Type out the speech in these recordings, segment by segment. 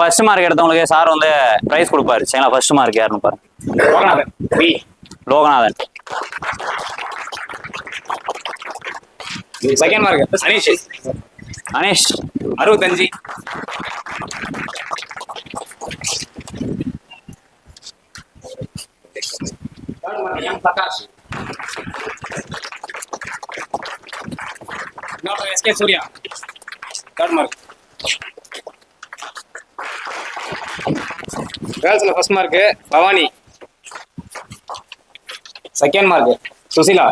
First mark எடுத்தவங்களுக்கு sir வந்து prize கொடுப்பாரு. சரிங்களா? ஃபர்ஸ்ட் மார்க் யாருன்னு பாருங்க. Loganathan. Loganathan. Second mark Aneesh. Anish. அறுபத்தஞ்சு. Prakash. SK Surya. Third mark கேர்ள்ஸ்ல first mark Bhavani. Second mark Susila.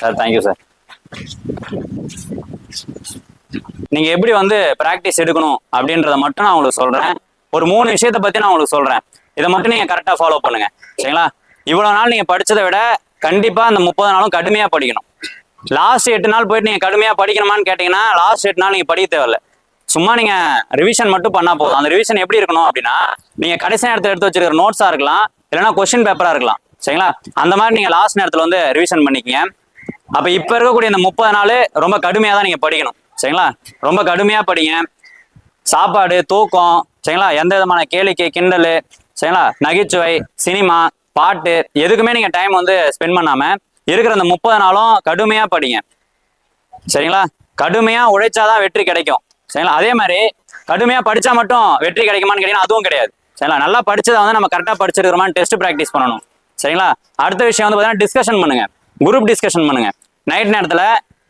Sir thank you sir நீங்க எப்படி வந்து பிராக்டிஸ் எடுக்கணும் அப்படின்றத மட்டும் நான் உங்களுக்கு சொல்றேன். ஒரு மூணு விஷயத்தை பத்தி நான் உங்களுக்கு சொல்றேன். இதை மட்டும் நீங்க கரெக்டா ஃபாலோ பண்ணுங்க. சரிங்களா? இவ்வளவு நாள் நீங்க படிச்சதை விட கண்டிப்பா அந்த முப்பது நாளும் கடுமையா படிக்கணும். லாஸ்ட் எட்டு நாள் போயிட்டு நீங்க கடுமையா படிக்கணுமான்னு கேட்டீங்கன்னா லாஸ்ட் எட்டு நாள் நீங்க படிக்க தேவையில்ல. சும்மா நீங்க ரிவிஷன் மட்டும் பண்ணா போதும். அந்த ரிவிஷன் எப்படி இருக்கணும் அப்படின்னா நீங்க கடைசி நேரத்தில் எடுத்து வச்சிருக்கிற நோட்ஸா இருக்கலாம் இல்லைன்னா கொஸ்டின் பேப்பரா இருக்கலாம். சரிங்களா? அந்த மாதிரி நீங்க லாஸ்ட் நேரத்தில் வந்து ரிவிஷன் பண்ணிக்கங்க. அப்ப இப்ப இருக்கக்கூடிய இந்த முப்பது நாள் ரொம்ப கடுமையா தான் நீங்க படிக்கணும். சரிங்களா? ரொம்ப கடுமையா படிங்க. சாப்பாடு தூக்கம் சரிங்களா? எந்த விதமான கேளிக்கை கிண்டல் சரிங்களா? நகைச்சுவை சினிமா பாட்டு எதுக்குமே நீங்க டைம் வந்து ஸ்பெண்ட் பண்ணாம இருக்கிற அந்த முப்பது நாளும் கடுமையா படிங்க. சரிங்களா? கடுமையா உழைச்சாதான் வெற்றி கிடைக்கும். சரிங்களா? அதே மாதிரி கடுமையா படிச்சா மட்டும் வெற்றி கிடைக்குமான்னு கேட்டீங்கன்னா அதுவும் கிடையாது. சரிங்களா? நல்லா படிச்சதை வந்து நம்ம கரெக்டாக படிச்சிருக்கிறோமான்னு டெஸ்ட் ப்ராக்டிஸ் பண்ணணும். சரிங்களா? அடுத்த விஷயம் வந்து பார்த்தீங்கன்னா டிஸ்கஷன் பண்ணுங்க. குரூப் டிஸ்கஷன் பண்ணுங்க. நைட் நேரத்தில்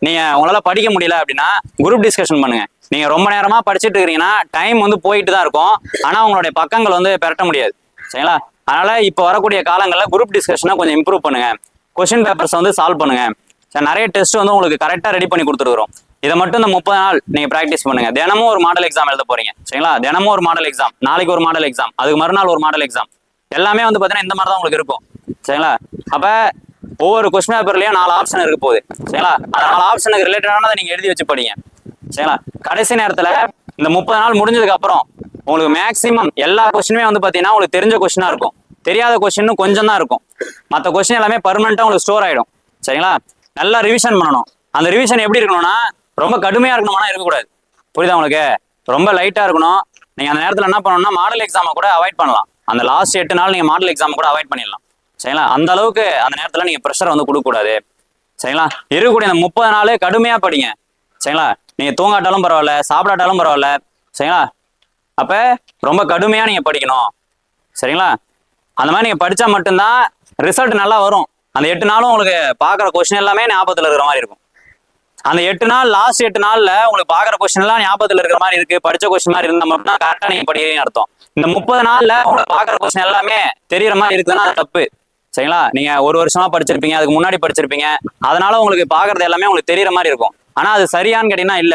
நீங்க உங்களால படிக்க முடியல அப்படின்னா குரூப் டிஸ்கஷன் பண்ணுங்க. நீங்க ரொம்ப நேரமா படிச்சுட்டு இருக்கிறீங்கன்னா டைம் வந்து போயிட்டு தான் இருக்கும். ஆனா உங்களுடைய பக்கங்கள் வந்து பெரட்ட முடியாது. சரிங்களா? அதனால இப்போ வரக்கூடிய காலங்களில் குரூப் டிஸ்கஷனை கொஞ்சம் இம்ப்ரூவ் பண்ணுங்க. கொஸ்டின் பேப்பர்ஸ் வந்து சால்வ் பண்ணுங்க. சார் நிறைய டெஸ்ட் வந்து உங்களுக்கு கரெக்டாக ரெடி பண்ணி கொடுத்துருக்குறோம். இதை மட்டும் இந்த முப்பது நாள் நீங்க ப்ராக்டிஸ் பண்ணுங்க. தினமும் ஒரு மாடல் எக்ஸாம் எழுத போறீங்க. சரிங்களா? தினமும் ஒரு மாடல் எக்ஸாம் நாளைக்கு ஒரு மாடல் எக்ஸாம் அதுக்கு மறுநாள் ஒரு மாடல் எக்ஸாம் எல்லாமே வந்து பார்த்தீங்கன்னா இந்த மாதிரி தான் உங்களுக்கு இருக்கும். சரிங்களா? அப்ப ஒவ்வொரு கொஸ்டின் பேப்பர்லயும் நாலு ஆப்ஷன் இருக்க போகுது. சரிங்களா? அந்த நாலு ஆப்ஷனுக்கு ரிலேட்டடானதை நீங்க எழுதி வச்சு படிங்க. சரிங்களா? கடைசி நேரத்துல இந்த முப்பது நாள் முடிஞ்சதுக்கு அப்புறம் உங்களுக்கு மேக்ஸிமம் எல்லா கொஸ்டினுமே வந்து பாத்தீங்கன்னா உங்களுக்கு தெரிஞ்ச கொஸ்டினா இருக்கும். தெரியாத கொஸ்டின் கொஞ்சம் தான் இருக்கும். மற்ற கொஸ்டின் எல்லாமே பர்மனெண்டா உங்களுக்கு ஸ்டோர் ஆகிடும் சரிங்களா? நல்லா ரிவிஷன் பண்ணணும். அந்த ரிவிஷன் எப்படி இருக்கணும்னா ரொம்ப கடுமையாக இருக்கணும்னா இருக்கக்கூடாது. புரியுதா உங்களுக்கு? ரொம்ப லைட்டாக இருக்கணும். நீங்கள் அந்த நேரத்தில் என்ன பண்ணணும்னா மாடல் எக்ஸாமை கூட அவாய்ட் பண்ணலாம். அந்த லாஸ்ட் எட்டு நாள் நீங்கள் மாடல் எக்ஸாம் கூட அவாய்ட் பண்ணிடலாம். சரிங்களா? அந்த அளவுக்கு அந்த நேரத்தில் நீங்கள் ப்ரெஷர் வந்து கொடுக்கக்கூடாது. சரிங்களா? இருக்கக்கூடிய அந்த முப்பது நாள் கடுமையாக படிங்க. சரிங்களா? நீங்கள் தூங்காட்டாலும் பரவாயில்ல சாப்பிடாட்டாலும் பரவாயில்ல. சரிங்களா? அப்போ ரொம்ப கடுமையாக நீங்கள் படிக்கணும். சரிங்களா? அந்த மாதிரி நீங்க படிச்சா மட்டும்தான் ரிசல்ட் நல்லா வரும். அந்த எட்டு நாளும் உங்களுக்கு பாக்குற கொஸ்டின் எல்லாமே ஞாபகத்துல இருக்கிற மாதிரி இருக்கும். அந்த எட்டு நாள் லாஸ்ட் எட்டு நாள்ல உங்களுக்கு பாக்குற கொஸ்டின் எல்லாம் ஞாபகத்துல இருக்கிற மாதிரி இருக்கு. படிச்ச கொஸ்டின் மாதிரி இருந்தா மட்டும் தான் கரெக்டா நீங்க படிக்கிறீங்க அர்த்தம். இந்த முப்பது நாள்ல உங்களுக்கு பாக்குற கொஸ்டின் எல்லாமே தெரியற மாதிரி இருக்குதுன்னா அது தப்பு. சரிங்களா? நீங்க ஒரு வருஷமா படிச்சிருப்பீங்க அதுக்கு முன்னாடி படிச்சிருப்பீங்க. அதனால உங்களுக்கு பாக்குறது எல்லாமே உங்களுக்கு தெரியற மாதிரி இருக்கும். ஆனா அது சரியான்னு கேட்டீங்கன்னா இல்ல.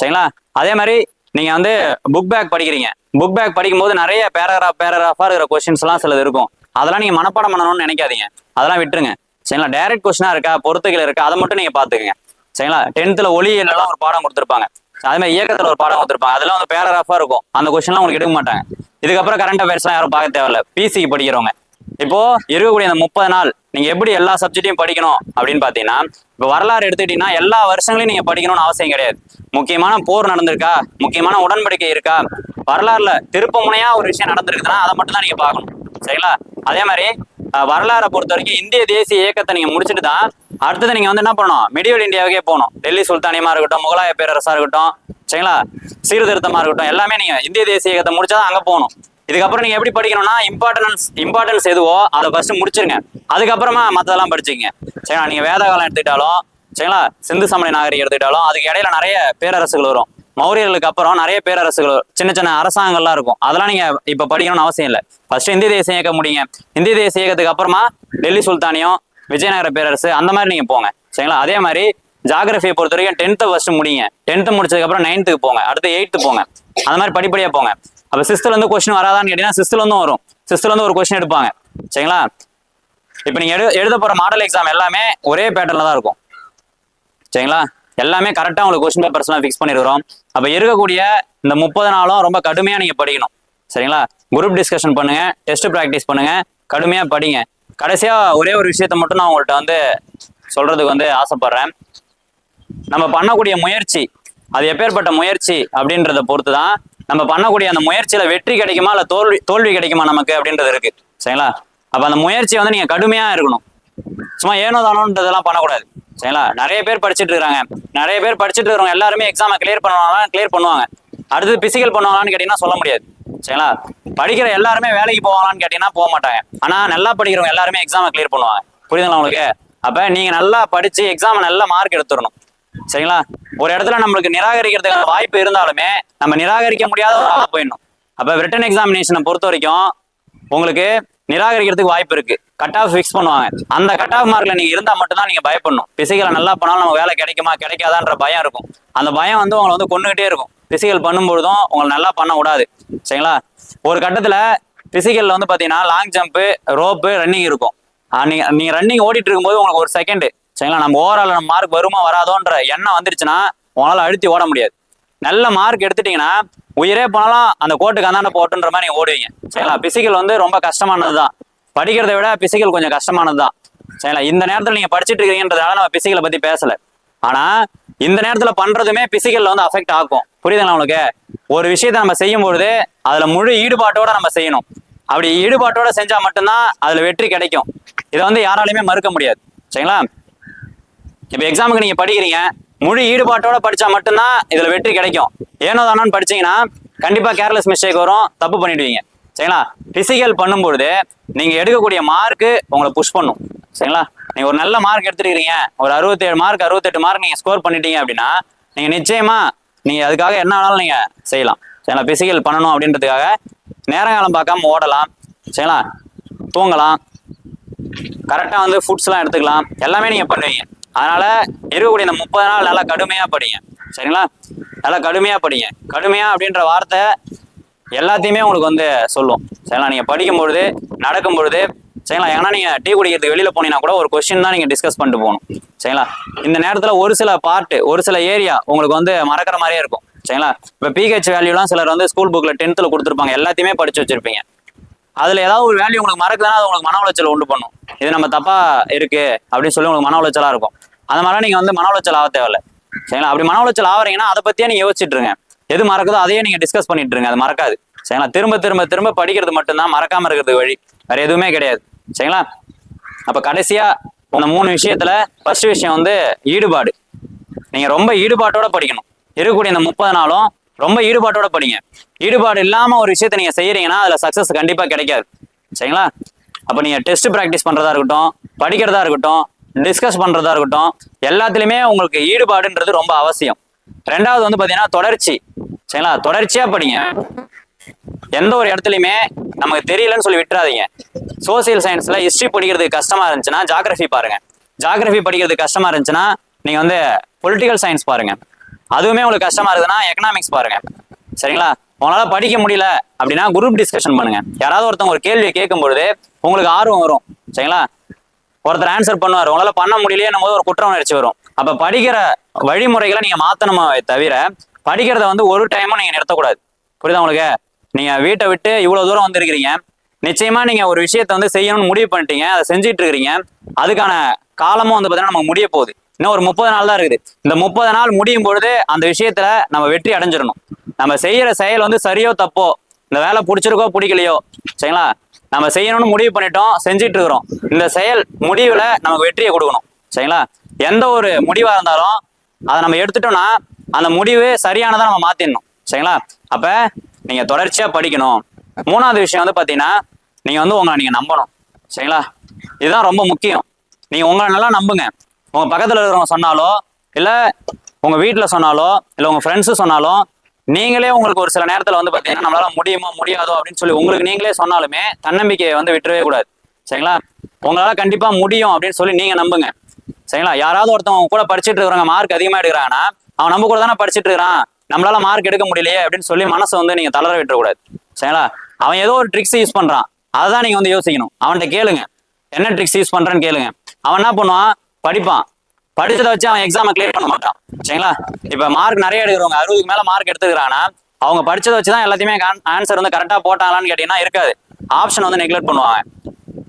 சரிங்களா? அதே மாதிரி நீங்க வந்து புக் பேக் படிக்கிறீங்க. புக் பேக் படிக்கும்போது நிறைய பேராகிராஃப் பேராகிராஃபாக இருக்கிற கொஸ்டின்ஸ் எல்லாம் சிலது இருக்கும். அதெல்லாம் நீங்க மனப்பாடம் பண்ணணும்னு நினைக்காதீங்க. அதெல்லாம் விட்டுருங்க. சரிங்களா? டைரக்ட் கொஸ்டினா இருக்கா? பொறுத்துகள் இருக்கா? அதை மட்டும் நீங்க பாத்துக்கங்க சரிங்களா? டென்த்ல ஒளியியல் ஒரு பாடம் கொடுத்துருப்பாங்க. அதே மாதிரி இயக்கத்துல ஒரு பாடம் கொடுத்துருப்பாங்க. அதெல்லாம் வந்து பேராகிராஃபா இருக்கும். அந்த கொஸ்டின்லாம் உங்களுக்கு எடுக்க மாட்டாங்க. இதுக்கப்புறம் கரண்ட் அஃபேர்ஸ்லாம் யாரும் பார்க்க தேவையில்ல. பிசிக்கு படிக்கிறவங்க. இப்போ இருக்கக்கூடிய அந்த முப்பது நாள் நீங்க எப்படி எல்லா சப்ஜெக்டையும் படிக்கணும் அப்படின்னு பாத்தீங்கன்னா இப்போ வரலாறு எடுத்துக்கிட்டீங்கன்னா எல்லா வருஷங்களையும் நீங்க படிக்கணும்னு அவசியம் கிடையாது. முக்கியமான போர் நடந்திருக்கா? முக்கியமான உடன்படிக்கை இருக்கா? வரலாறுல திருப்பு முனையா ஒரு விஷயம் நடந்திருக்குதுன்னா அதை மட்டும் தான் நீங்க பார்க்கணும். சரிங்களா? அதே மாதிரி வரலாறை பொறுத்த வரைக்கும் இந்திய தேசிய இயக்கத்தை நீங்க முடிச்சுட்டு தான் அடுத்தது நீங்க வந்து என்ன பண்ணணும்? மெடிவல் இந்தியாவுக்கே போகணும். டெல்லி சுல்தானியமா இருக்கட்டும் முகலாய பேரரசா இருக்கட்டும் சரிங்களா? சீர்திருத்தமா இருக்கட்டும் எல்லாமே நீங்க இந்திய தேசிய இயக்கத்தை முடிச்சாதான் அங்க போகணும். இதுக்கப்புறம் நீங்க எப்படி படிக்கணும்னா இம்பார்ட்டன்ஸ் இம்பார்ட்டன்ஸ் எதுவோ அதை ஃபர்ஸ்ட் முடிச்சிருங்க. அதுக்கப்புறமா மத்ததெல்லாம் படிச்சுங்க சரிங்களா? நீங்க வேத காலம் எடுத்துக்கிட்டாலும் சரிங்களா? சிந்து சமணி நாகரிகம் எடுத்துக்கிட்டாலும் அதுக்கு இடையில நிறைய பேரரசுகள் வரும். மௌரியர்களுக்கு அப்புறம் நிறைய பேரரசுகள் வரும். சின்ன சின்ன அரசாங்கங்கள்லாம் இருக்கும். அதெல்லாம் நீங்க இப்ப படிக்கணும்னு அவசியம் இல்லை. ஃபர்ஸ்ட் இந்திய தேசிய இயக்கம் முடியுங்க. இந்திய தேசிய இயக்கத்துக்கு அப்புறமா டெல்லி சுல்தானியம் விஜயநகர பேரரசு அந்த மாதிரி நீங்க போங்க. சரிங்களா? அதே மாதிரி ஜாகிரபியை பொறுத்த வரைக்கும் டென்த்தை ஃபர்ஸ்ட் முடியுங்க. டென்த்து முடிச்சதுக்கு அப்புறம் நைன்த்துக்கு போங்க. அடுத்து எயித்து போங்க. அந்த மாதிரி படிப்படியா போங்க. அப்ப சிக்ஸ்த்ல இருந்து கொஸ்டின் வராதான்னு கேட்டீங்கன்னா சிக்ஸ்த்ல வந்து வரும். சிக்ஸ்த்ல வந்து ஒரு கொஸ்டின் எடுப்பாங்க. சரிங்களா? இப்போ நீங்க எழு எழுத போற மாடல் எக்ஸாம் எல்லாமே ஒரே பேட்டர்ல தான் இருக்கும். சரிங்களா? எல்லாமே கரெக்டா உங்களுக்கு கொஸ்டின் பேப்பர்ஸ்லாம் ஃபிக்ஸ் பண்ணிருக்கிறோம். அப்ப இருக்கக்கூடிய இந்த முப்பது நாளும் ரொம்ப கடுமையா நீங்க படிக்கணும். சரிங்களா? குரூப் டிஸ்கஷன் பண்ணுங்க டெஸ்ட் ப்ராக்டிஸ் பண்ணுங்க கடுமையா படிங்க. கடைசியா ஒரே ஒரு விஷயத்த மட்டும் நான் உங்கள்கிட்ட வந்து சொல்றதுக்கு வந்து ஆசைப்படுறேன். நம்ம பண்ணக்கூடிய முயற்சி அது எப்பேற்பட்ட முயற்சி அப்படின்றத பொறுத்து தான் நம்ம பண்ணக்கூடிய அந்த முயற்சியில வெற்றி கிடைக்குமா இல்ல தோல்வி தோல்வி கிடைக்குமா நமக்கு அப்படின்றது இருக்கு. சரிங்களா? அப்ப அந்த முயற்சி வந்து நீங்க கடுமையா இருக்கணும். சும்மா ஏனோ தானோன்றதெல்லாம் பண்ணக்கூடாது. சரிங்களா? நிறைய பேர் படிச்சுட்டு இருக்காங்க. நிறைய பேர் படிச்சுட்டு இருக்கிறவங்க எல்லாருமே எக்ஸாமை கிளியர் பண்ணுவாங்க கிளியர் பண்ணுவாங்க. அடுத்து பிசிக்கல் பண்ணுவாங்களான்னு கேட்டீங்கன்னா சொல்ல முடியாது. சரிங்களா? படிக்கிற எல்லாருமே வேலைக்கு போவாங்களான்னு கேட்டீங்கன்னா போக மாட்டாங்க. ஆனா நல்லா படிக்கிறவங்க எல்லாருமே எக்ஸாமை கிளியர் பண்ணுவாங்க. புரியுதுங்களா உங்களுக்கு? அப்ப நீங்க நல்லா படிச்சு எக்ஸாம் நல்ல மார்க் எடுத்துடணும். சரிங்களா? ஒரு இடத்துல நம்மளுக்கு நிராகரிக்கிறதுக்கான வாய்ப்பு இருந்தாலுமே நம்ம நிராகரிக்க முடியாத ஒரு ஆளாக போயிடணும். அப்போ ரிட்டன் எக்ஸாமினேஷனை பொறுத்த வரைக்கும் உங்களுக்கு நிராகரிக்கிறதுக்கு வாய்ப்பு இருக்கு. கட் ஆஃப் ஃபிக்ஸ் பண்ணுவாங்க. அந்த கட் ஆஃப் மார்க்ல நீங்க இருந்தா மட்டும்தான் நீங்க பயப்படணும். பிசிக்கல் நல்லா பண்ணாலும் நம்ம வேலை கிடைக்குமா கிடைக்காதான்ற பயம் இருக்கும். அந்த பயம் வந்து உங்களை வந்து கொண்டுகிட்டே இருக்கும். பிசிக்கல் பண்ணும்பொழுதும் உங்களை நல்லா பண்ண கூடாது சரிங்களா? ஒரு கட்டத்துல பிசிக்கல்ல வந்து பாத்தீங்கன்னா லாங் ஜம்ப் ரோப்பு ரன்னிங் இருக்கும். நீங்க நீங்க ரன்னிங் ஓடிட்டு இருக்கும்போது உங்களுக்கு ஒரு செகண்ட் சரிங்களா? நம்ம ஓவரால் நம்ம மார்க் வருமா வராதோன்ற எண்ணம் வந்துருச்சுன்னா உங்களால் அழுத்தி ஓட முடியாது. நல்ல மார்க் எடுத்துட்டீங்கன்னா உயிரே போனாலும் அந்த கோட்டுக்கு அந்தாண்ட போட்டுன்ற மாதிரி நீங்கள் ஓடுவீங்க. சரிங்களா? பிசிக்கல் வந்து ரொம்ப கஷ்டமானது தான் படிக்கிறதை விட பிசிக்கல் கொஞ்சம் கஷ்டமானது தான் சரிங்களா? இந்த நேரத்தில் நீங்கள் படிச்சுட்டு இருக்கீங்கன்றதால நம்ம பிசிக்கலை பற்றி பேசலை. ஆனால் இந்த நேரத்தில் பண்ணுறதுமே பிசிக்கலில் வந்து அஃபெக்ட் ஆகும். புரியுதுங்களா உங்களுக்கு? ஒரு விஷயத்தை நம்ம செய்யும் பொழுது முழு ஈடுபாட்டோட நம்ம செய்யணும். அப்படி ஈடுபாட்டோட செஞ்சால் மட்டும்தான் அதில் வெற்றி கிடைக்கும். இதை வந்து யாராலையுமே மறுக்க முடியாது. சரிங்களா? இப்போ எக்ஸாமுக்கு நீங்கள் படிக்கிறீங்க முழு ஈடுபாட்டோட படித்தா மட்டும்தான் இதில் வெற்றி கிடைக்கும். ஏனோ தானோன்னு படிச்சீங்கன்னா கண்டிப்பாக கேர்லெஸ் மிஸ்டேக் வரும் தப்பு பண்ணிடுவீங்க. சரிங்களா? பிசிக்கல் பண்ணும்பொழுது நீங்கள் எடுக்கக்கூடிய மார்க்கு உங்களை புஷ் பண்ணும். சரிங்களா? நீங்கள் ஒரு நல்ல மார்க் எடுத்துருக்கீங்க ஒரு அறுபத்தேழு மார்க் அறுபத்தெட்டு மார்க் நீங்கள் ஸ்கோர் பண்ணிட்டீங்க அப்படின்னா நீங்கள் நிச்சயமாக நீங்கள் அதுக்காக என்ன வேணாலும் நீங்கள் செய்யலாம். சரிங்களா? பிசிக்கல் பண்ணணும் அப்படின்றதுக்காக நேரங்காலம் பார்க்காம ஓடலாம். சரிங்களா? தூங்கலாம். கரெக்டாக வந்து ஃபுட்ஸ்லாம் எடுத்துக்கலாம். எல்லாமே நீங்கள் பண்ணுவீங்க. அதனால இருக்கக்கூடிய இந்த முப்பது நாள் நல்லா கடுமையாக படிங்க. சரிங்களா? நல்லா கடுமையாக படிங்க. கடுமையாக அப்படின்ற வார்த்தை எல்லாத்தையுமே உங்களுக்கு வந்து சொல்லும். சரிங்களா? நீங்கள் படிக்கும் பொழுது நடக்கும் பொழுது சரிங்களா? ஏன்னா நீங்கள் டீ குடிக்கிறதுக்கு வெளியில் போனீங்கன்னா கூட ஒரு கொஸ்டின் தான் நீங்கள் டிஸ்கஸ் பண்ணிட்டு போகணும். சரிங்களா? இந்த நேரத்தில் ஒரு சில பார்ட்டு ஒரு சில ஏரியா உங்களுக்கு வந்து மறக்கிற மாதிரியே இருக்கும். சரிங்களா? இப்போ பிஹெச் வேல்யூலாம் சிலர் வந்து ஸ்கூல் புக்கில் டென்த்தில் கொடுத்துருப்பாங்க. எல்லாத்தையுமே படிச்சு வச்சிருப்பீங்க. அதுல ஏதாவது ஒரு வேல்யூ உங்களுக்கு மறக்குதுன்னா அது உங்களுக்கு மன உளைச்சல் உண்டு பண்ணும். இது நம்ம தப்பா இருக்கு அப்படின்னு சொல்லி உங்களுக்கு மன உளைச்சலா இருக்கும். அந்த மாதிரிலாம் நீங்க வந்து மன உளைச்சல் ஆக தேவையில்ல. சரிங்களா? அப்படி மன உளைச்சல் ஆவறீங்கன்னா அதை பத்தியே நீங்க யோசிச்சுட்டு இருங்க எது மறக்குதோ அதையே நீங்க டிஸ்கஸ் பண்ணிட்டு இருங்க அது மறக்காது. சரிங்களா? திரும்ப திரும்ப திரும்ப படிக்கிறது மட்டும்தான் மறக்காம இருக்கிறது வழி. வேற எதுவுமே கிடையாது. சரிங்களா? அப்ப கடைசியா இந்த மூணு விஷயத்துல ஃபர்ஸ்ட் விஷயம் வந்து ஈடுபாடு. நீங்க ரொம்ப ஈடுபாட்டோட படிக்கணும். இருக்கக்கூடிய இந்த முப்பது நாளும் ரொம்ப ஈடுபாட்டோட படிங்க ஈடுபாடு இல்லாம ஒரு விஷயத்தை நீங்க செய்யறீங்கன்னா அதுல சக்சஸ் கண்டிப்பா கிடைக்காது. சரிங்களா? அப்ப நீங்க டெஸ்ட் ப்ராக்டிஸ் பண்றதா இருக்கட்டும் படிக்கிறதா இருக்கட்டும் டிஸ்கஸ் பண்றதா இருக்கட்டும் எல்லாத்துலயுமே உங்களுக்கு ஈடுபாடுன்றது ரொம்ப அவசியம். ரெண்டாவது வந்து பாத்தீங்கன்னா தொடர்ச்சி. சரிங்களா? தொடர்ச்சியா படிங்க. எந்த ஒரு இடத்துலையுமே நமக்கு தெரியலன்னு சொல்லி விட்டுறாதீங்க. சோசியல் சயின்ஸ்ல ஹிஸ்டரி படிக்கிறதுக்கு கஷ்டமா இருந்துச்சுன்னா ஜாகிரபி பாருங்க. ஜாகிரபி படிக்கிறதுக்கு கஷ்டமா இருந்துச்சுன்னா நீங்க வந்து பொலிட்டிக்கல் சயின்ஸ் பாருங்க. அதுவுமே உங்களுக்கு கஷ்டமா இருக்குதுன்னா எக்கனாமிக்ஸ் பாருங்க. சரிங்களா? உங்களால படிக்க முடியல அப்படின்னா குரூப் டிஸ்கஷன் பண்ணுங்க. யாராவது ஒருத்தவங்க ஒரு கேள்வியை கேட்கும்பொழுது உங்களுக்கு ஆர்வம் வரும். சரிங்களா? ஒருத்தர் ஆன்சர் பண்ணுவார். உங்களால பண்ண முடியலையே போது ஒரு குற்ற உணர்ச்சி வரும். அப்ப படிக்கிற வழிமுறைகளை நீங்க மாத்தணுமே தவிர படிக்கிறத வந்து ஒரு டைமும் நீங்க நிறுத்தக்கூடாது. புரியுதா உங்களுக்கு? நீங்க வீட்டை விட்டு இவ்வளவு தூரம் வந்திருக்கிறீங்க. நிச்சயமா நீங்க ஒரு விஷயத்த வந்து செய்யணும்னு முடிவு பண்ணிட்டீங்க. அதை செஞ்சுட்டு இருக்கிறீங்க. அதுக்கான காலமும் வந்து பாத்தீங்கன்னா நமக்கு முடிய போகுது. இன்னும் ஒரு முப்பது நாள் தான் இருக்குது. இந்த முப்பது நாள் முடியும் பொழுது அந்த விஷயத்துல நம்ம வெற்றி அடைஞ்சிடணும். நம்ம செய்யற செயல் வந்து சரியோ தப்போ இந்த வேலை பிடிச்சிருக்கோ பிடிக்கலையோ சரிங்களா? நம்ம செய்யணும்னு முடிவு பண்ணிட்டோம் செஞ்சிட்டு இருக்கிறோம். இந்த செயல் முடிவுல நமக்கு வெற்றியை கொடுக்கணும் சரிங்களா? எந்த ஒரு முடிவா இருந்தாலும் அதை நம்ம எடுத்துட்டோம்னா அந்த முடிவு சரியானதை நம்ம மாத்திடணும் சரிங்களா? அப்ப நீங்க தொடர்ச்சியா படிக்கணும். மூணாவது விஷயம் வந்து பாத்தீங்கன்னா நீங்க வந்து உங்களை நீங்க நம்பணும் சரிங்களா? இதுதான் ரொம்ப முக்கியம். நீங்க உங்களை நல்லா நம்புங்க. உங்க பக்கத்துல இருக்கிறவங்க சொன்னாலோ இல்ல உங்க வீட்டுல சொன்னாலோ இல்ல உங்க ஃப்ரெண்ட்ஸ் சொன்னாலும் நீங்களே உங்களுக்கு ஒரு சில நேரத்துல வந்து பாத்தீங்கன்னா நம்மளால முடியுமா முடியாதோ அப்படின்னு சொல்லி உங்களுக்கு நீங்களே சொன்னாலுமே தன்னம்பிக்கையை வந்து விட்டுறவே கூடாது. சரிங்களா? உங்களால கண்டிப்பா முடியும் அப்படின்னு சொல்லி நீங்க நம்புங்க. சரிங்களா? யாராவது ஒருத்தவங்க கூட படிச்சுட்டு இருக்கிறவங்க மார்க் அதிகமா எடுக்கிறாங்கன்னா அவன் நம்ம கூட தானே படிச்சுட்டு இருக்கிறான். நம்மளால மார்க் எடுக்க முடியலையே அப்படின்னு சொல்லி மனசை வந்து நீங்க தளர விட்டுறக்கூடாது. சரிங்களா? அவன் ஏதோ ஒரு ட்ரிக்ஸ் யூஸ் பண்றான். அதான் நீங்க வந்து யோசிக்கணும். அவன்கிட்ட கேளுங்க. என்ன ட்ரிக்ஸ் யூஸ் பண்றேன்னு கேளுங்க. அவன் என்ன பண்ணுவான்? படிப்பான். படிச்சதை வச்சு அவன் எக்ஸாமை கிளியர் பண்ண மாட்டான். சரிங்களா? இப்ப மார்க் நிறைய எடுக்கிறவங்க அறுபதுக்கு மேல மார்க் எடுத்துக்கிறானா அவங்க படிச்சதை வச்சு தான் எல்லாத்தையுமே ஆன்சர் வந்து கரெக்டா போட்டாங்களான்னு கேட்டீங்கன்னா இருக்காது. ஆப்ஷன் வந்து நெக்லெக்ட் பண்ணுவாங்க.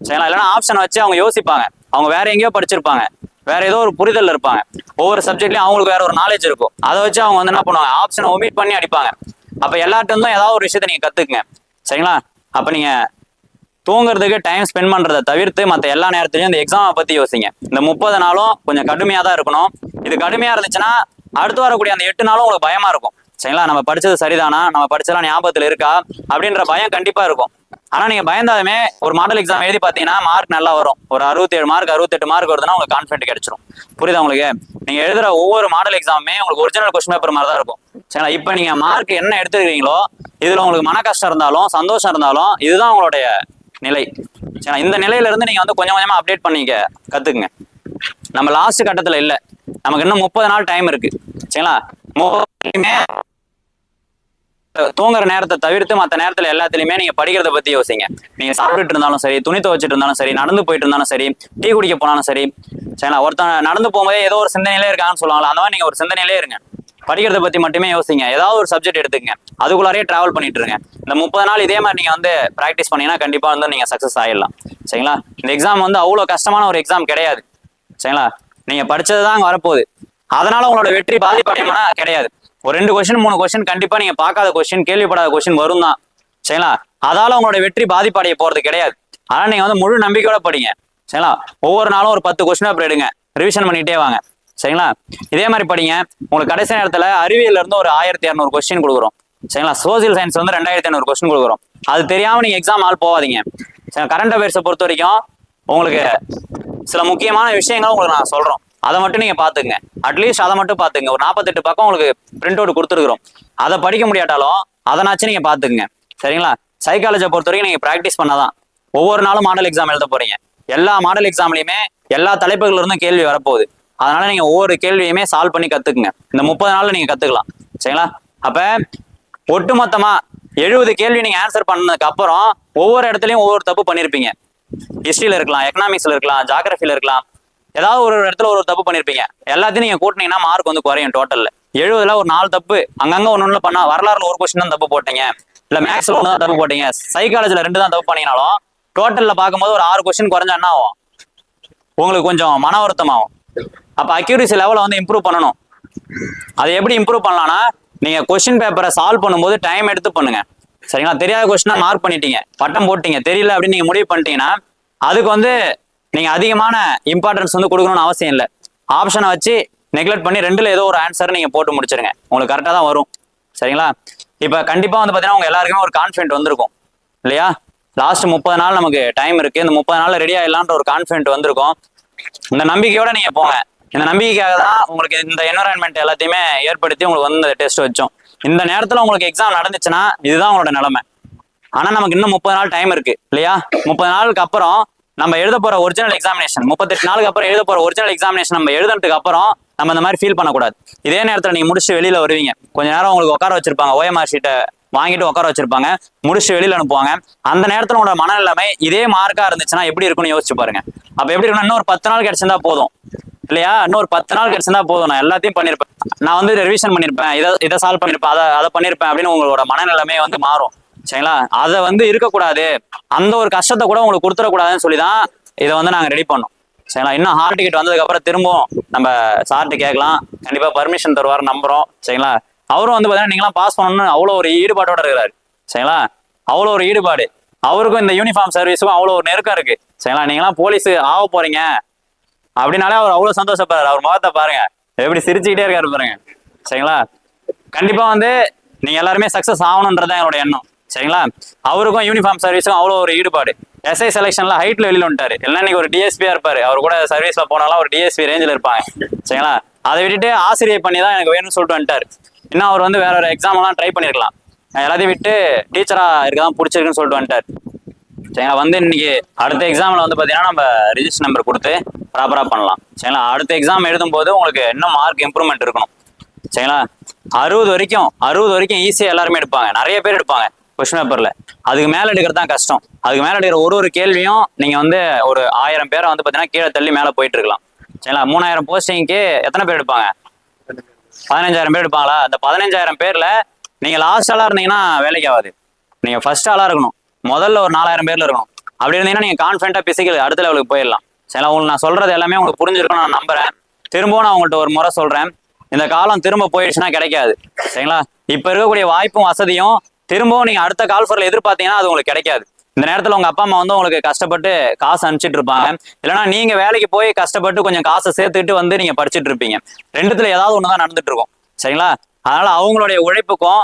சரிங்களா? இல்லைன்னா ஆப்ஷன் வச்சு அவங்க யோசிப்பாங்க. அவங்க வேற எங்கேயோ படிச்சிருப்பாங்க. வேற ஏதோ ஒரு புரிதல் இருப்பாங்க. ஒவ்வொரு சப்ஜெக்ட்லயும் அவங்களுக்கு வேற ஒரு நாலேஜ் இருக்கும். அதை வச்சு அவங்க வந்து என்ன பண்ணுவாங்க? ஆப்ஷனை ஒமிட் பண்ணி அடிப்பாங்க. அப்ப எல்லார்ட்ட தான் ஏதாவது ஒரு விஷயத்த நீங்க கத்துக்குங்க. சரிங்களா? அப்ப நீங்க தூங்குறதுக்கு டைம் ஸ்பெண்ட் பண்றதை தவிர்த்து மற்ற எல்லா நேரத்துலையும் இந்த எக்ஸாமை பத்தி யோசிங்க. இந்த முப்பது நாளும் கொஞ்சம் கடுமையா தான் இருக்கணும். இது கடுமையா இருந்துச்சுன்னா அடுத்து வரக்கூடிய அந்த எட்டு நாளும் உங்களுக்கு பயமா இருக்கும். சரிங்களா? நம்ம படிச்சது சரிதானா? நம்ம படிச்சதெல்லாம் ஞாபகத்துல இருக்கா? அப்படின்ற பயம் கண்டிப்பா இருக்கும். ஆனா நீங்க பயந்தாலுமே ஒரு மாடல் எக்ஸாம் எழுதி பாத்தீங்கன்னா மார்க் நல்லா வரும். ஒரு அறுபத்தேழு மார்க் அறுபத்தெட்டு மார்க் வருதுன்னா உங்களுக்கு கான்ஃபிடென்ட் கிடைச்சிரும். புரியுதா உங்களுக்கு? நீங்க எழுதுற ஒவ்வொரு மாடல் எக்ஸாமுமே உங்களுக்கு ஒரிஜினல் கொஸ்டின் பேப்பர் மாதிரி தான் இருக்கும். சரிங்களா? இப்போ நீங்க மார்க் என்ன எடுத்துருக்கீங்களோ இதுல உங்களுக்கு மன கஷ்டம் இருந்தாலும் சந்தோஷம் இருந்தாலும் இதுதான் உங்களுடைய நிலை. சரி இந்த நிலையில இருந்து நீங்க வந்து கொஞ்சம் கொஞ்சமா அப்டேட் பண்ணிக்க கத்துக்குங்க. நம்ம லாஸ்ட் கட்டத்துல இல்ல. நமக்கு இன்னும் முப்பது நாள் டைம் இருக்கு. சரிங்களா? தூங்குற நேரத்தை தவிர்த்து மற்ற நேரத்துல எல்லாத்துலயுமே நீங்க படிக்கிறத பத்தி யோசிங்க. நீங்க சாப்பிட்டுட்டு இருந்தாலும் சரி துணி துவைச்சிட்டு இருந்தாலும் சரி நடந்து போயிட்டு இருந்தாலும் சரி டீ குடிக்க போனாலும் சரி. சரிங்களா? ஒருத்தன் நடந்து போகும்போதே ஏதோ ஒரு சிந்தனையிலே இருக்கான்னு சொல்லுவாங்களா அந்த மாதிரி நீங்க ஒரு சிந்தனையிலே இருங்க. படிக்கிறத பத்தி மட்டுமே யோசிங்க. ஏதாவது ஒரு சப்ஜெக்ட் எடுத்துக்கங்க. அதுக்குள்ளாரே டிராவல் பண்ணிட்டு இருங்க இந்த முப்பது நாள் இதே மாதிரி நீங்க வந்து ப்ராக்டிஸ் பண்ணீங்கன்னா கண்டிப்பா வந்து நீங்க சக்சஸ் ஆயிடலாம். சரிங்களா? இந்த எக்ஸாம் வந்து அவ்வளோ கஷ்டமான ஒரு எக்ஸாம் கிடையாது. சரிங்களா? நீங்க படிச்சது தான் வரப்போகுது. அதனால உங்களோட வெற்றி பாதிப்படையுமானா கிடையாது. ஒரு ரெண்டு கொஸ்டின் மூணு கொஸ்டின் கண்டிப்பா நீங்க பார்க்காத கொஸ்டின் கேள்விப்படாத கொஸ்டின் வரும் தான் சரிங்களா? அதால உங்களோட வெற்றி பாதிப்படைய போறது கிடையாது. ஆனா நீங்க வந்து முழு நம்பிக்கையோட படிங்க. சரிங்களா? ஒவ்வொரு நாளும் ஒரு பத்து கொஸ்டின் அப்புறம் எடுங்க. ரிவிஷன் பண்ணிட்டே வாங்க. சரிங்களா? இதே மாதிரி படிங்க. உங்களுக்கு கடைசி நேரத்தில் அறிவியல் இருந்து ஒரு ஆயிரத்தி இரநூறு கொஸ்டின் கொடுக்குறோம். சரிங்களா? சோசியல் சயின்ஸ் வந்து ரெண்டாயிரத்தி ஐநூறு கொஸ்டின் கொடுக்குறோம். அது தெரியாமல் நீங்கள் எக்ஸாம் ஆள் போகாதீங்க. சரி கரண்ட் அஃபேர்ஸை பொறுத்த வரைக்கும் உங்களுக்கு சில முக்கியமான விஷயங்கள் உங்களுக்கு நான் சொல்கிறோம் அதை மட்டும் நீங்கள் பார்த்துங்க அட்லீஸ்ட் அதை மட்டும் பார்த்துங்க ஒரு நாற்பத்தெட்டு பக்கம் உங்களுக்கு பிரிண்ட் அவுட் கொடுத்துருக்குறோம். அதை படிக்க முடியாட்டாலும் அதனாச்சும் நீங்கள் பார்த்துக்குங்க. சரிங்களா? சைக்காலஜியை பொறுத்த வரைக்கும் நீங்கள் ப்ராக்டிஸ் பண்ணாதான். ஒவ்வொரு நாளும் மாடல் எக்ஸாம் எழுத போறீங்க. எல்லா மாடல் எக்ஸாம்லையுமே எல்லா தலைப்புகள்ல இருந்தும் கேள்வி வரப்போகுது. அதனால நீங்க ஒவ்வொரு கேள்வியுமே சால்வ் பண்ணி கத்துக்குங்க. இந்த முப்பது நாள்ல நீங்க கத்துக்கலாம். சரிங்களா? அப்ப ஒட்டுமொத்தமா எழுபது கேள்வி நீங்க ஆன்சர் பண்ணதுக்கு அப்புறம் ஒவ்வொரு இடத்துலயும் ஒவ்வொரு தப்பு பண்ணிருப்பீங்க. ஹிஸ்டரியில இருக்கலாம் எக்கனாமிக்ஸ்ல இருக்கலாம் ஜாகிரபில இருக்கலாம். ஏதாவது ஒரு ஒரு இடத்துல ஒரு ஒரு தப்பு பண்ணிருப்பீங்க. எல்லாத்தையும் நீங்க கூட்டினீங்கன்னா மார்க் வந்து குறையும் டோட்டல்ல எழுபதுல ஒரு நாலு தப்பு அங்கங்க ஒன்னு ஒண்ணு பண்ணா வரலாறுல ஒரு கொஸ்டின் தான் தப்பு போட்டீங்க. இல்ல மேக்ஸ்ல ஒன்று தான் தப்பு போட்டீங்க. சைக்காலஜில ரெண்டு தான் தப்பு பண்ணீங்கனாலும் டோட்டல்ல பார்க்கும்போது ஒரு ஆறு கொஸ்டின் குறைஞ்சா என்ன ஆகும்? உங்களுக்கு கொஞ்சம் மன வருத்தமாகும். அப்போ அக்யூரிசி லெவலை வந்து இம்ப்ரூவ் பண்ணணும். அதை எப்படி இம்ப்ரூவ் பண்ணலாம்னா நீங்கள் கொஸ்டின் பேப்பரை சால்வ் பண்ணும்போது டைம் எடுத்து பண்ணுங்க. சரிங்களா? தெரியாத கொஸ்டினாக மார்க் பண்ணிட்டீங்க. பட்டம் போட்டீங்க. தெரியல அப்படின்னு நீங்கள் முடிவு பண்ணிட்டீங்கன்னா அதுக்கு வந்து நீங்கள் அதிகமான இம்பார்ட்டன்ஸ் வந்து கொடுக்கணும்னு அவசியம் இல்லை. ஆப்ஷனை வச்சு நெக்லெக்ட் பண்ணி ரெண்டில் ஏதோ ஒரு ஆன்சர் நீங்கள் போட்டு முடிச்சிருங்க. உங்களுக்கு கரெக்டாக தான் வரும். சரிங்களா? இப்போ கண்டிப்பாக வந்து பார்த்தீங்கன்னா உங்கள் எல்லாருக்குமே ஒரு கான்ஃபிடென்ட் வந்திருக்கும். இல்லையா? லாஸ்ட் முப்பது நாள் நமக்கு டைம் இருக்குது இந்த முப்பது நாளில் ரெடி ஆகிடலான்ற ஒரு கான்ஃபிடென்ட் வந்திருக்கும். இந்த நம்பிக்கையோட நீங்கள் போங்க. இந்த நம்பிக்கைக்காக தான் உங்களுக்கு இந்த என்வரான்மெண்ட் எல்லாத்தையுமே ஏற்படுத்தி உங்களுக்கு வந்து டெஸ்ட் வச்சோம். இந்த நேரத்தில் உங்களுக்கு எக்ஸாம் நடந்துச்சுன்னா இதுதான் உங்களோட நிலைமை. ஆனா நமக்கு இன்னும் முப்பது நாள் டைம் இருக்கு இல்லையா? முப்பது நாளுக்கு அப்புறம் நம்ம எழுத போற ஒரிஜினல் எக்ஸாமினேஷன் முப்பத்தெட்டு நாளுக்கு அப்புறம் எழுத போற ஒரிஜினல் எக்ஸாமினேஷன் நம்ம எழுதுனதுக்கு அப்புறம் நம்ம இந்த மாதிரி ஃபீல் பண்ணக்கூடாது. இதே நேரத்தில் நீங்க முடிச்சுட்டு வெளியில வருவீங்க. கொஞ்ச நேரம் உங்களுக்கு உட்கார வச்சிருப்பாங்க ஓஎம்ஆர் ஷீட்டை வாங்கிட்டு உட்கார வச்சிருப்பாங்க முடிச்சுட்டு வெளியில அனுப்புவாங்க. அந்த நேரத்தில் உங்களோட மனநிலைமை இதே மார்க்கா இருந்துச்சுன்னா எப்படி இருக்கும்னு யோசிச்சு பாருங்க. அப்ப எப்படி இருக்கணும் இன்னும் ஒரு பத்து நாள் கிடைச்சிருந்தா போதும். இல்லையா? இன்னொரு பத்து நாள் கிடைச்சிருந்தா போதும். நான் எல்லாத்தையும் பண்ணிருப்பேன். நான் வந்து ரிவிஷன் பண்ணிருப்பேன். இதை இதை சால்வ் பண்ணிருப்பேன். அதை அதை பண்ணிருப்பேன் அப்படின்னு உங்களோட மனநிலைமை வந்து மாறும். சரிங்களா? அதை வந்து இருக்கக்கூடாது. அந்த ஒரு கஷ்டத்தை கூட உங்களுக்கு கொடுத்துடக்கூடாதுன்னு சொல்லி தான் இதை வந்து நாங்கள் ரெடி பண்ணோம். சரிங்களா? இன்னும் ஹால் டிக்கெட் வந்ததுக்கு அப்புறம் திரும்பவும் நம்ம சார்ட்டு கேட்கலாம். கண்டிப்பா பர்மிஷன் தருவார் நம்புறோம். சரிங்களா? அவரும் வந்து பார்த்தீங்கன்னா நீங்களாம் பாஸ் பண்ணணும்னு அவ்வளோ ஒரு ஈடுபாட்டோட இருக்கிறாரு. சரிங்களா? அவ்வளோ ஒரு ஈடுபாடு. அவருக்கும் இந்த யூனிஃபார்ம் சர்வீஸுக்கும் அவ்வளோ ஒரு நெருக்கம் இருக்கு. சரிங்களா? நீங்களாம் போலீஸ் ஆக போறீங்க. அப்படின்னாலே அவர் அவ்வளவு சந்தோஷப்படுறாரு. அவர் முகத்தை பாருங்க. எப்படி சிரிச்சுக்கிட்டே இருக்காரு பாருங்க. சரிங்களா? கண்டிப்பா வந்து நீங்க எல்லாருமே சக்சஸ் ஆகணுன்றதான் என்னோட எண்ணம். சரிங்களா? அவருக்கும் யூனிஃபார்ம் சர்வீஸும் அவ்வளோ ஒரு ஈடுபாடு. எஸ்ஐ செலெக்ஷன்ல ஹைட்ல வெளியில வந்துட்டாரு. எல்லாம் இன்னைக்கு ஒரு டிஎஸ்பியா இருப்பாரு. அவர் கூட சர்வீஸ்ல போனாலும் ஒரு டிஎஸ்பி ரேஞ்சில் இருப்பாங்க. சரிங்களா? அதை விட்டுட்டு ஆசிரியர் பண்ணி தான் எனக்கு வேணும்னு சொல்லிட்டு வந்துட்டாரு. இன்னும் அவர் வந்து வேற ஒரு எக்ஸாம் எல்லாம் ட்ரை பண்ணிருக்கலாம். எல்லாத்தையும் விட்டு டீச்சரா இருக்கதான் பிடிச்சிருக்குன்னு சொல்லிட்டு வந்துட்டார். சரிங்களா? வந்து இன்னைக்கு அடுத்த எக்ஸாம்ல வந்து பாத்தீங்கன்னா நம்ம ரிஜிஸ்டர் நம்பர் கொடுத்து ப்ராப்பரா பண்ணலாம். சரிங்களா? அடுத்த எக்ஸாம் எழுதும்போது உங்களுக்கு இன்னும் மார்க் இம்ப்ரூவ்மெண்ட் இருக்கணும். சரிங்களா? அறுபது வரைக்கும் அறுபது வரைக்கும் ஈஸியாக எல்லாருமே எடுப்பாங்க. நிறைய பேர் எடுப்பாங்க கொஸ்டின் பேப்பரில் அதுக்கு மேலே எடுக்கிறது தான் கஷ்டம். அதுக்கு மேலே எடுக்கிற ஒரு ஒரு கேள்வியும் நீங்கள் வந்து ஒரு ஆயிரம் பேரை வந்து பார்த்தீங்கன்னா கீழே தள்ளி மேலே போயிட்டு இருக்கலாம். சரிங்களா? மூணாயிரம் போஸ்டிங்க்கு எத்தனை பேர் எடுப்பாங்க? பதினஞ்சாயிரம் பேர் எடுப்பாங்களா? அந்த பதினஞ்சாயிரம் பேரில் நீங்கள் லாஸ்ட் ஆளாக இருந்தீங்கன்னா வேலைக்கு ஆகாது. நீங்கள் ஃபர்ஸ்ட் ஆளாக இருக்கணும். முதல்ல ஒரு நாலாயிரம் பேரில் இருக்கணும். அப்படி இருந்தீங்கன்னா நீங்கள் கான்ஃபிடண்ட்டாக பிசிக்கல் அடுத்த லெவலுக்கு போயிடலாம். சரி உங்களுக்கு நான் சொல்றது எல்லாமே உங்களுக்கு புரிஞ்சிருக்கும் நான் நம்புறேன். திரும்பவும் நான் உங்கள்கிட்ட ஒரு முறை சொல்றேன். இந்த காலம் திரும்ப போயிடுச்சுன்னா கிடைக்காது. சரிங்களா? இப்ப இருக்கக்கூடிய வாய்ப்பும் வசதியும் திரும்பவும் நீங்க அடுத்த கால்ஃபரில் எதிர்பார்த்தீங்கன்னா அது உங்களுக்கு கிடைக்காது. இந்த நேரத்தில் உங்க அப்பா அம்மா வந்து உங்களுக்கு கஷ்டப்பட்டு காசு அனுப்பிச்சிட்டு இருப்பாங்க. இல்லைன்னா நீங்க வேலைக்கு போய் கஷ்டப்பட்டு கொஞ்சம் காசை சேர்த்துக்கிட்டு வந்து நீங்க படிச்சுட்டு இருப்பீங்க. ரெண்டுத்துல ஏதாவது ஒண்ணுதான் நடந்துட்டு இருக்கும். சரிங்களா? அதனால அவங்களுடைய உழைப்புக்கும்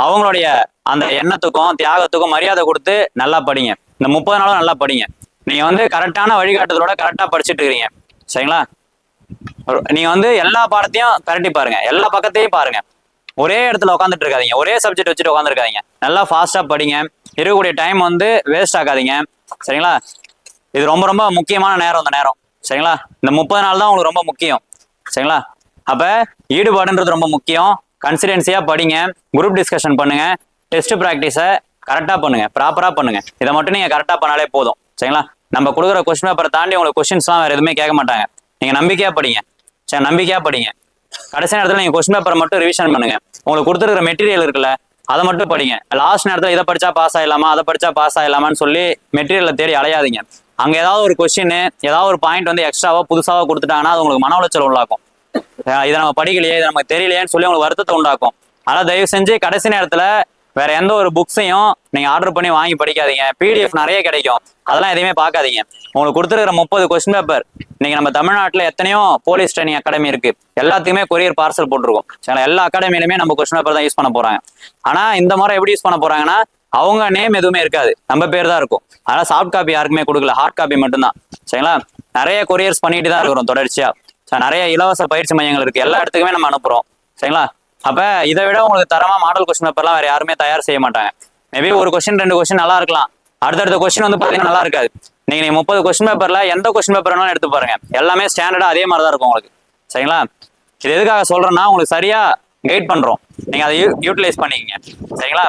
அவங்களுடைய அந்த எண்ணத்துக்கும் தியாகத்துக்கும் மரியாதை கொடுத்து நல்லா படிங்க. இந்த முப்பது நாளும் நல்லா படிங்க. நீங்க வந்து கரெக்டான வழிகாட்டுதலோட கரெக்டா படிச்சுட்டு இருக்கீங்க சரிங்களா? ஒரு- நீங்க வந்து எல்லா பாடத்தையும் கரட்டி பாருங்க. எல்லா பக்கத்தையும் பாருங்க. ஒரே இடத்துல உட்காந்துட்டு இருக்காதீங்க ஒரே சப்ஜெக்ட் வச்சுட்டு உட்காந்துருக்காதீங்க நல்லா ஃபாஸ்டா படிங்க. இருக்கக்கூடிய டைம் வந்து வேஸ்ட் ஆக்காதீங்க. சரிங்களா? இது ரொம்ப ரொம்ப முக்கியமான நேரம் இந்த நேரம். சரிங்களா? இந்த முப்பது நாள் தான் உங்களுக்கு ரொம்ப முக்கியம். சரிங்களா? அப்ப ஈடுபாடுன்றது ரொம்ப முக்கியம். கன்சிடென்சியா படிங்க. குரூப் டிஸ்கஷன் பண்ணுங்க. டெஸ்ட் ப்ராக்டிஸை கரெக்டாக பண்ணுங்க. ப்ராப்பராக பண்ணுங்க. இதை மட்டும் நீங்க கரெக்டாக பண்ணாலே போதும். சரிங்களா? நம்ம கொடுக்குற கொஸ்டின் பேப்பரை தாண்டி உங்களுக்கு கொஸ்டின்ஸ்லாம் வேறு எதுவுமே கேட்க மாட்டாங்க. நீங்கள் நம்பிக்கையாக படிங்க. சரி நம்பிக்கையாக படிங்க. கடைசி நேரத்தில் நீங்கள் கொஸ்டின் பேப்பரை மட்டும் ரிவிஷன் பண்ணுங்க. உங்களுக்கு கொடுத்துருக்கிற மெட்டீரியல் இருக்குல்ல அதை மட்டும் படிங்க. லாஸ்ட் நேரத்தில் இதை படிச்சா பாஸ் ஆயிடலாமா? அதை படிச்சா பாஸ் ஆயிடலாமான்னு சொல்லி மெட்டீரியலை தேடி அலையாதீங்க. அங்க ஏதாவது ஒரு கொஸ்டின் ஏதாவது ஒரு பாயிண்ட் வந்து எக்ஸ்ட்ராவாக புதுசாக கொடுத்துட்டாங்கன்னா அது உங்களுக்கு மன உளைச்சல் உண்டாக்கும். இதை நம்ம படிக்கலையே இதை நமக்கு தெரியலையேன்னு சொல்லி உங்களுக்கு வருத்தத்தை உண்டாக்கும். ஆனால் தயவு செஞ்சு கடைசி நேரத்தில் வேற எந்த ஒரு புக்ஸையும் நீங்க ஆர்டர் பண்ணி வாங்கி படிக்காதீங்க. பிடிஎஃப் நிறைய கிடைக்கும். அதெல்லாம் எதையுமே பார்க்காதீங்க. உங்களுக்கு கொடுத்துருக்கிற முப்பது கொஸ்டின் பேப்பர் நீங்க நம்ம தமிழ்நாட்டுல எத்தனையோ போலீஸ் ட்ரைனிங் அகாடமி இருக்கு. எல்லாத்துக்குமே கொரியர் பார்சல் போட்டிருக்கோம். சில எல்லா அகாடமியிலுமே நம்ம கொஸ்டின் பேப்பர் தான் யூஸ் பண்ண போறாங்க. ஆனா இந்த முறை எப்படி யூஸ் பண்ண போறாங்கன்னா அவங்க நேம் எதுவுமே இருக்காது. நம்ம பேர் தான் இருக்கும். அதனால சாஃப்ட் காப்பி யாருக்குமே கொடுக்கல. ஹார்ட் காப்பி மட்டும்தான். சரிங்களா? நிறைய கொரியர்ஸ் பண்ணிட்டு தான் இருக்கிறோம் தொடர்ச்சியா. நிறைய இலவச பயிற்சி மையங்கள் இருக்கு. எல்லா இடத்துக்குமே நம்ம அனுப்புறோம். சரிங்களா? அப்ப இதை விட உங்களுக்கு தரமா மாடல் கொஸ்டின் பேப்பர்லாம் வேற யாருமே தயார் செய்ய மாட்டாங்க. மேபி ஒரு கொஸ்டின் ரெண்டு கொஸ்டின் நல்லா இருக்கலாம். அடுத்தடுத்த கொஸ்டின் வந்து பாத்தீங்கன்னா நல்லா இருக்காது. நீங்க நீங்க முப்பது கொஸ்டின் பேப்பர்ல எந்த கொஸ்டின் பேப்பர் வேணாலும் எடுத்து பாருங்க. எல்லாமே ஸ்டாண்டர்டா அதே மாதிரி தான் இருக்கும் உங்களுக்கு. சரிங்களா? இது எதுக்காக சொல்றேன்னா உங்களுக்கு சரியா கைட் பண்றோம். நீங்க அதை யூட்டிலைஸ் பண்ணிக்கங்க. சரிங்களா?